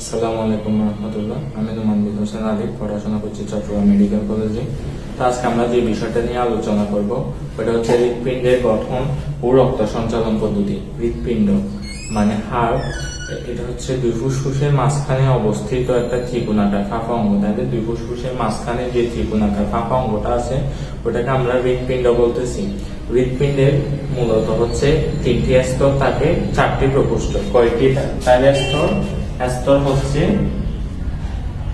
আসসালামু আলাইকুম রহমতুল্লাহ। আমি হোসেন আলী, পড়াশোনা করছি চট্টগ্রাম মেডিকেল কলেজে। আজকে আমরা যে বিষয়টা নিয়ে আলোচনা করব ওটা হচ্ছে হৃৎপিণ্ডের গঠন ও রক্ত সঞ্চালন পদ্ধতি, হৃৎপিণ্ড মানে এটা হচ্ছে দুই ফুসফুসের মাঝখানে অবস্থিত একটা ত্রিকোণাকার ফাঁপা অঙ্গ। তাহলে দুই ফুসফুসের মাঝখানে যে ত্রিকোণাকার ফাঁপা অঙ্গটা আছে, ওটাকে আমরা হৃৎপিণ্ড বলতেছি। হৃৎপিণ্ডের মূলত হচ্ছে তিনটি স্তর থাকে, চারটি প্রকোষ্ঠ। কয়টি? তার স্তর। স্তর হচ্ছে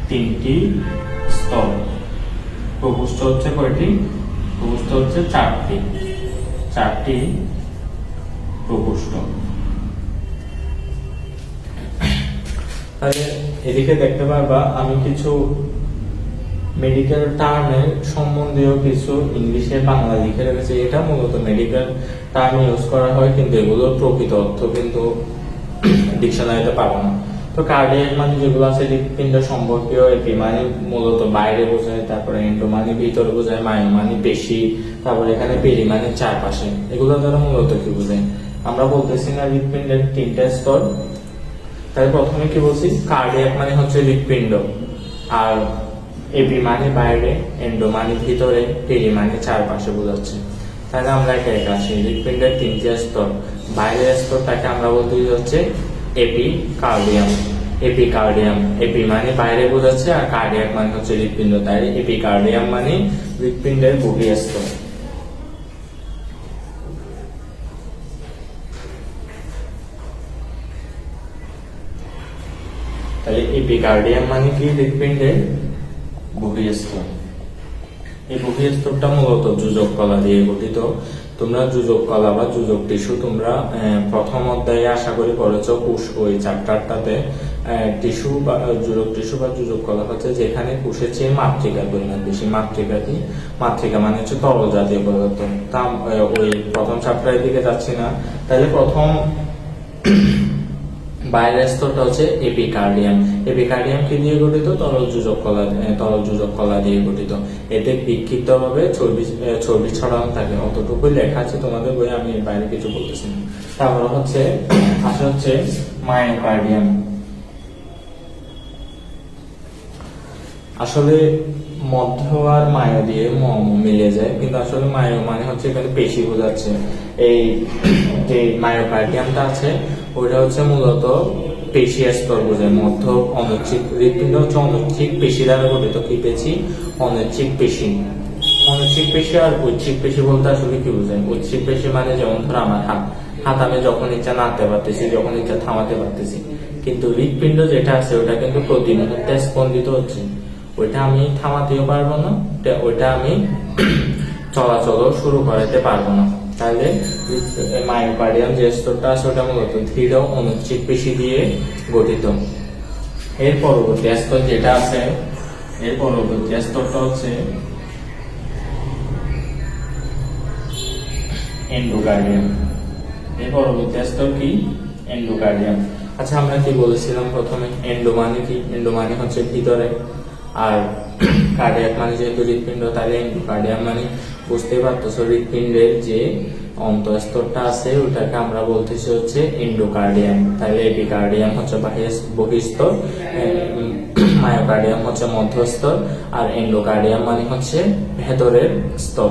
তিনটি স্তর। প্রকোষ্ঠ হচ্ছে কয়টি? প্রকোষ্ঠ হচ্ছে চারটি। চারটি প্রকোষ্ঠ তাহলে এদিকে দেখতে পারবা, আমি কিছু মেডিকেল টার্মের সম্বন্ধীয় কিছু ইংলিশে বাংলা লিখে রেখেছি। এটা মূলত মেডিকেল টার্ম ইউজ করা হয়, কিন্তু এগুলোর প্রকৃত অর্থ কিন্তু ডিকশনারিতে পাবো না। তো কার্ডিয়াক মানে যেগুলো আছে হৃৎপিণ্ড সম্পর্কীয় এপি মানে মূলত বাইরে বোঝায়, তারপরে এন্ডো মানে ভিতরে বোঝায় মায়ো মানে তারপরে এখানে পেরি মানে চারপাশে। এগুলো দ্বারা মূলত কি বোঝায়? আমরা বলতেছি না হৃৎপিণ্ডের তিনটা স্তর। তাহলে প্রথমে কি বলছি? কার্ডিয়াক মানে হচ্ছে হৃৎপিণ্ড আর এপি মানে বাইরে এন্ডো মানে ভিতরে পেরি মানে চারপাশে বোঝাচ্ছে। তাহলে আমরা হৃৎপিণ্ডের স্তর। বাইরের স্তরটাকে আমরা বলতে হচ্ছে এপি কার্ডিয়াম এপি মানে বাইরে বোঝাচ্ছে আর কার্ডিয়াক মানে হচ্ছে হৃৎপিণ্ড। তাই এপি কার্ডিয়াম মানে হৃৎপিণ্ডের স্তর তাহলে এপিকার্ডিয়াম মানে কি হৃৎপিণ্ডের বহিঃস্তর এই বহিঃস্তরটা মূলত যোজক কলা দিয়ে গঠিত। তোমরা যুজক কলা বা যুজক টিস্যু তোমরা প্রথম অধ্যায়ে আশা করি পড়েছ কোষ ওই চ্যাপ্টারটাতে টিস্যু বা যুজক টিস্যু বা যুজক কলা হচ্ছে যেখানে কোষের চেয়ে মাতৃকার পরিমাণ বেশি। মাতৃকা কি? মাতৃকা মানে হচ্ছে তরল জাতীয় পদার্থ। তা ওই প্রথম চ্যাপ্টারের দিকে যাচ্ছি না। তাহলে প্রথম বাইরের স্তরটা হচ্ছে এপিকার্ডিয়াম এপিকার্ডিয়াম কি দিয়ে গঠিত? তরল যোজক কলা তরল কলা দিয়ে গঠিত। এতে চর্বি চর্বি ছড়ানো থাকে। অতটুকুই লেখা আছে তোমাদের বই আমি বাইরে কিছু বলতেছি না। হচ্ছে, আসে হচ্ছে মায়োকার্ডিয়াম আসলে মধ্য আর মায়ো দিয়ে ম ম মিলে যায়, কিন্তু আসলে মায়ো মানে হচ্ছে এখানে পেশি বোঝাচ্ছে। এই যে মায়োকার্ডিয়ামটা আছে ওইটা হচ্ছে মূলত পেশি স্তর বোঝায় মধ্য অনৈচ্ছিক হৃৎপিণ্ড হচ্ছে অনৈচ্ছিক পেশি দ্বারা গঠিত কি পেশি? অনৈচ্ছিক পেশি। অনৈচ্ছিক পেশি আর ঐচ্ছিক পেশি বলতে আসলে কি বোঝায়? ঐচ্ছিক পেশি মানে যেমন ধর আমার হাত। হাত আমি যখন ইচ্ছা নাড়তে পারতেছি, যখন ইচ্ছা থামাতে পারতেছি। কিন্তু হৃৎপিণ্ড যেটা আছে, ওটা কিন্তু প্রতি মুহূর্তে স্পন্দিত হচ্ছে। ওইটা আমি থামাতেও পারব না ওইটা আমি চলাচলও শুরু করাতে পারব না। তাহলে মায়োকার্ডিয়াম যে স্তরটা আছে ওটা মূলত দৃঢ় অনুচ্ছিক পেশি দিয়ে গঠিত। এর পরবর্তী স্তর যেটা আছে, এর পরবর্তী স্তরটা হচ্ছে এন্ডোকার্ডিয়াম এর পরবর্তী স্তর কি? এন্ডোকার্ডিয়াম আচ্ছা আমরা কি বলেছিলাম প্রথমে? এন্ডো মানে কি? এন্ডো মানে হচ্ছে ভিতরে। আর কার্ডিয়াক মানে যেহেতু হৃৎপিণ্ড, তাহলে এন্ডোকার্ডিয়াম মানে বুঝতেই পারতেছো হৃৎপিণ্ডের যে অন্তঃস্তরটা আছে, ওটাকে আমরা বলতেছি হচ্ছে এন্ডোকার্ডিয়াম তাহলে এপিকার্ডিয়াম হচ্ছে বহিস্তর মায়োকার্ডিয়াম হচ্ছে মধ্যস্তর আর এন্ডোকার্ডিয়াম মানে হচ্ছে ভেতরের স্তর।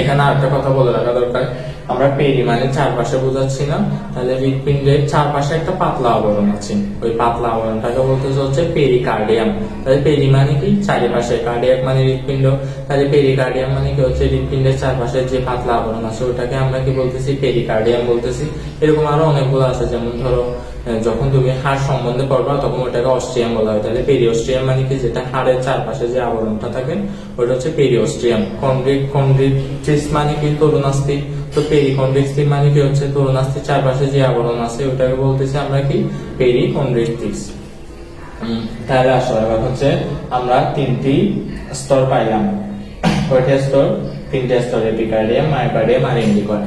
এখানে আরেকটা কথা বলে রাখা দরকার। আমরা পেরি মানে চারপাশে বোঝাচ্ছি না। তাহলে হৃৎপিণ্ডের চারপাশে একটা পাতলা আবরণ আছে। ওই পাতলা আবরণটাকে বলতেছে হচ্ছে পেরিকার্ডিয়াম। তাহলে পেরি মানে কি? চারিপাশে। কার্ডিয়াক মানে হৃৎপিণ্ড। তাহলে পেরিকার্ডিয়াম মানে কি হচ্ছে? হৃৎপিণ্ডের চারপাশে যে পাতলা আবরণ আছে, ওটাকে আমরা কি বলতেছি? পেরিকার্ডিয়াম বলতেছি। এরকম আরও অনেকগুলো আছে। যেমন ধরো যখন তুমি হাড় সম্বন্ধে পড়বা, তখন ওটাকে অস্ট্রিয়াম বলা হয়। তাহলে পেরিওস্ট্রিয়াম মানে কি? যেটা হাড়ের চারপাশে যে আবরণটা থাকে, ওটা হচ্ছে পেরিওস্ট্রিয়াম কন্ড্রিক কন্ড্রিটিস মানে কি তরুণাস্থি তো পেরিকন্ড্রিক্সি মানে কি হচ্ছে তরুণাস্থির চারপাশে যে আবরণ আছে, ওটাকে বলতেছি আমরা কি? পেরিকন্ড্রিক্টিস তাহলে আসলে এবার হচ্ছে আমরা তিনটি স্তর পাইলাম। কয়টা স্তর? তিনটা স্তর এপিকার্ডিয়াম মায়োকার্ডিয়াম আর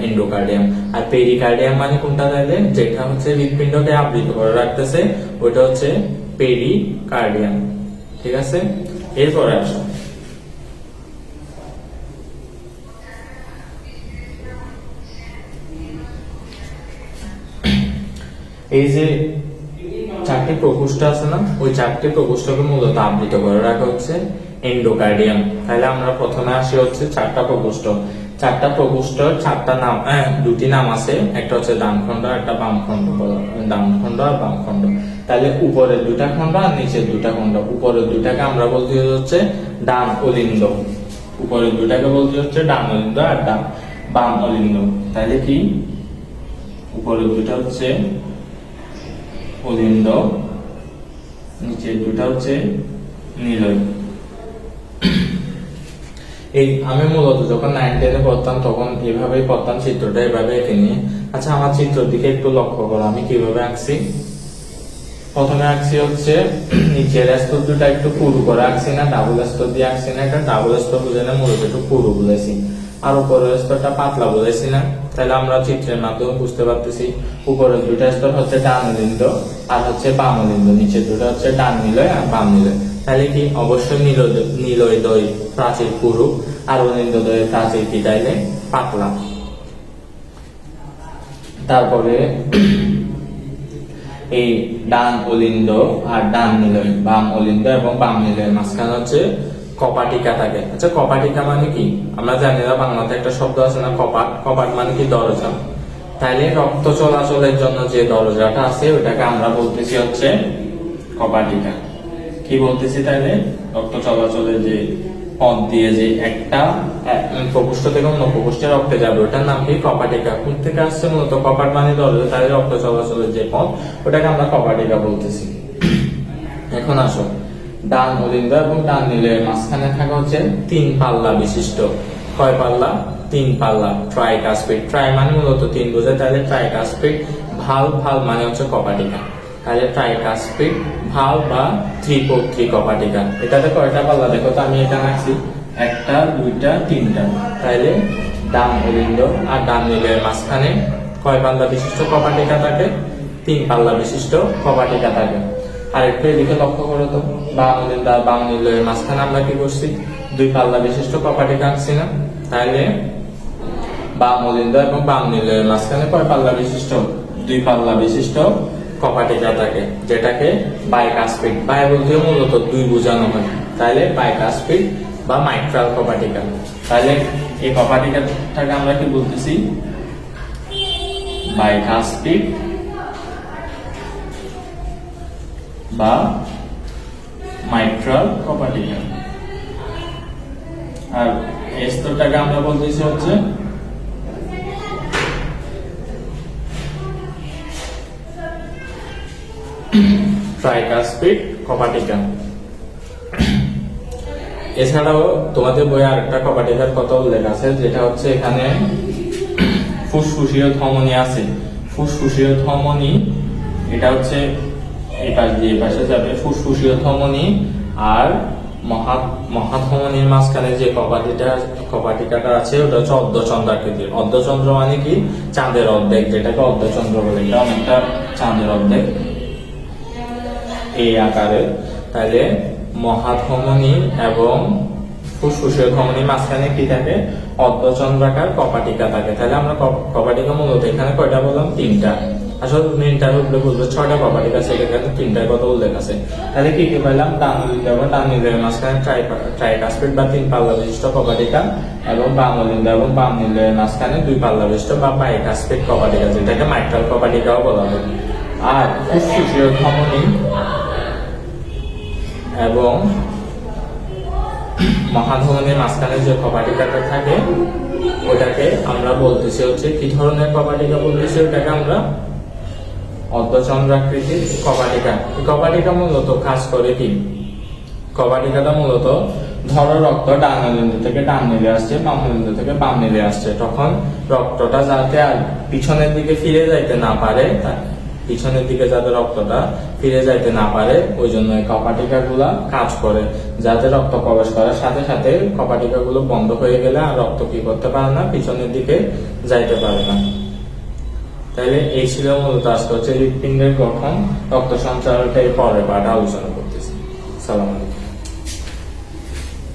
এন্ডোকার্ডিয়াম আর পেরিকার্ডিয়াম মানে কোনটা তাহলে? যেটা হচ্ছে হৃৎপিণ্ডকে আবৃত করে রাখতেছে, ওটা হচ্ছে পেরিকার্ডিয়াম ঠিক আছে? এরপরে আসো। এই যে চারটি প্রকোষ্ঠ আছে না, ওই চারটি প্রকোষ্ঠকে মূলত আবৃত করে রাখা হচ্ছে এন্ডোকার্ডিয়াম তাহলে আমরা প্রথমে আসি হচ্ছে চারটা প্রকোষ্ঠ। চারটা প্রকোষ্ঠ, চারটা নাম দুটি নাম আছে, একটা হচ্ছে ডানখণ্ড একটা বামখণ্ড ডানখণ্ড আর বামখণ্ড। তাহলে উপরের দুটা খণ্ড আর নিচের দুটা খণ্ড। উপরের দুটাকে আমরা বলতে হচ্ছে ডান অলিন্দ। উপরের দুটাকে বলতে হচ্ছে ডান অলিন্দ আর ডান বাম অলিন্দ। তাহলে কি? উপরের দুটা হচ্ছে অলিন্দ নিচের দুটা হচ্ছে নিলয়। এই আমি মূলত যখন নাইন টেনে পড়তাম, তখন এভাবেই পড়তাম, চিত্রটা এভাবে এঁকে নিয়ে। আচ্ছা আমার চিত্রের দিকে একটু লক্ষ্য করো, আমি কীভাবে আঁকছি? প্রথমে আঁকছি হচ্ছে, নিচের স্তর দুটা একটু পুরু করে আঁকছি না ডাবল স্তর দিয়ে আঁকছি না, একটা ডাবল স্তর বুঝে না, মূলত একটু পুরু বুঝেছি আর উপরের স্তরটা পাতলা বুঝেছি না তাহলে আমরা চিত্রের মাধ্যমে বুঝতে পারতেছি, উপরের দুটা স্তর হচ্ছে ডান লিন্দ আর হচ্ছে বাম লিন্দ নিচের দুটা হচ্ছে ডান নিলয় আর বাম নিলয় তাহলে কি অবশ্যই নীলয় দয় প্রাচীর পুরু আর অনিন্দ দয়ের প্রাচীর কি তাইলে? পাতলা। তারপরে এই ডান অলিন্দ আর ডান নিলয় বাম অলিন্দ এবং বাম নিলয়ের মাঝখানে হচ্ছে কপাটিকা থাকে। আচ্ছা কপাটিকা মানে কি? আমরা জানি না, বাংলাতে একটা শব্দ আছে না কপাট কপাট মানে কি? দরজা। তাইলে রক্ত চলাচলের জন্য যে দরজাটা আছে ওটাকে আমরা বলতেছি হচ্ছে কপাটিকা। কি বলতেছি তাইলে? রক্ত চলাচলের যে পথ দিয়ে যে একটা প্রকোষ্ঠ থেকে অন্য প্রকোষ্ঠে রক্তে যাবে, ওটার নাম কি? কপাটিকা। কোন থেকে আসছে মূলত? কপাট মানে দরজা তাই রক্ত চলাচলের যে পথ, ওটাকে আমরা কপাটিকা বলতেছি। এখন আসো। ডান অলিন্দ এবং ডান নীলের মাঝখানে থাকা হচ্ছে তিন পাল্লা বিশিষ্ট। কয় পাল্লা? তিন পাল্লা। ট্রাইকাসপিড ট্রাই মানে মূলত তিন বোঝায় তাহলে ট্রাইকাসপিড ভালো ভালো মানে হচ্ছে কপাটিকা। তাহলে ট্রাইকাসপিড ভালো বা ত্রিপক্ষী কপাটিকা। এটাতে কয়টা পাল্লা? দেখো তো, আমি এটা রাখছি একটা, দুইটা, তিনটা। তাইলে ডান অলিন্দ আর ডান নীলের মাঝখানে কয় পাল্লা বিশিষ্ট কপাটিকা থাকে? তিন পাল্লা বিশিষ্ট কপাটিকা থাকে। আর এদিকে লক্ষ্য করো তো অলিন্দ আর বাম মাঝখানে আমরা কি করছি? দুই পাল্লা বিশিষ্ট কপাটিকা আঁকছি না? তাইলে? বাম অলিন্দ এবং বাম নীলের মাঝখানে কয় পাল্লা বিশিষ্ট? দুই পাল্লা বিশিষ্ট কপাটিকা থাকে, যেটাকে বাইকাসপিড বাই বলতে মূলত দুই বোঝানো হয়। তাহলে বাইকাসপিড বা মাইট্রাল কপাটিকা তাহলে এই কপাটিকাটাকে আমরা কি বলতেছি? বাইকাসপিড বা মাইট্রাল কপাটিকা আর এই স্তরটাকে আমরা বলতেছি হচ্ছে ট্রাইকাসপিড কপাটিকা এছাড়াও তোমাদের বইয়ে আরেকটা কপাটিকার কথা উল্লেখ আছে, যেটা হচ্ছে এখানে ফুসফুসীয় ধমনী আছে। ফুসফুসীয় ধমনী, এটা হচ্ছে এই পাশ দিয়ে এই পাশে যাবে ফুসফুসীয় ধমনী আর মহা, মহাধমনীর মাঝখানে যে কপাটিটা, কপাটিকাটা আছে, ওটা হচ্ছে অর্ধচন্দ্রাকৃতির। অর্ধচন্দ্র মানে কি? চাঁদের অর্ধেক, যেটাকে অর্ধচন্দ্র বলে। এটা অনেকটা চাঁদের অর্ধেক। এই আকারে। তাহলে মহাধমনী এবং ফুসফুসীয় ধমনী মাঝখানে কি থাকে? অর্ধচন্দ্রাকার কপাটিকা থাকে। তাহলে আমরা কপ- কপাটিকা মূলত এখানে কয়টা বললাম? তিনটা। আসলে ইন্টারভিউ বলব, ছয়টা কপাটিকা আছে এখানে তিনটার কথা উল্লেখ আছে তাহলে কি কি পেলাম লিঙ্গ এবং ডান লিঙ্গের মাঝখানে ট্রাই ট্রাইকাসপিড বা তিন পাল্লা বিশিষ্ট কপাটিকা এবং বাম লিঙ্গ এবং বাম লিঙ্গের মাঝখানে দুই পাল্লা বিশিষ্ট বা বাইকাসপিড কপাটিকা যেটাকে মাইট্রাল কপাটিকাও বলা হয়। আর ফুসফুসীয় ধমনী, এবং মহাধমনীর মাঝখানে যে কপাটিকাটা থাকে, ওটাকে আমরা বলতেছি হচ্ছে, কি ধরনের কপাটিকা বলতেছি? ওটাকে আমরা অর্ধচন্দ্রাকৃতির কপাটিকা এই কপাটিকা মূলত কাজ করে কি? কপাটিকাটা মূলত ধরো রক্ত ডান অলিন্দ থেকে ডান নিলে আসছে, বাম অলিন্দ থেকে বাম নিলে আসছে। তখন রক্তটা যাতে আর পিছনের দিকে ফিরে যাইতে না পারে পিছনের দিকে যাতে রক্তটা ফিরে যাইতে না পারে, ওই জন্য এই কপাটিকা গুলা কাজ করে। যাতে রক্ত প্রবেশ করার সাথে সাথে কপাটিকা গুলো বন্ধ হয়ে গেলে আর রক্ত কি করতে পারে না, পিছনের দিকে যাইতে পারে না। তাহলে এই ছিল মূলত আজকে হচ্ছে হৃৎপিণ্ডের গঠন, রক্ত সঞ্চালনটা এর পরের আলোচনা করতেছি। সালাম আলাইকুম।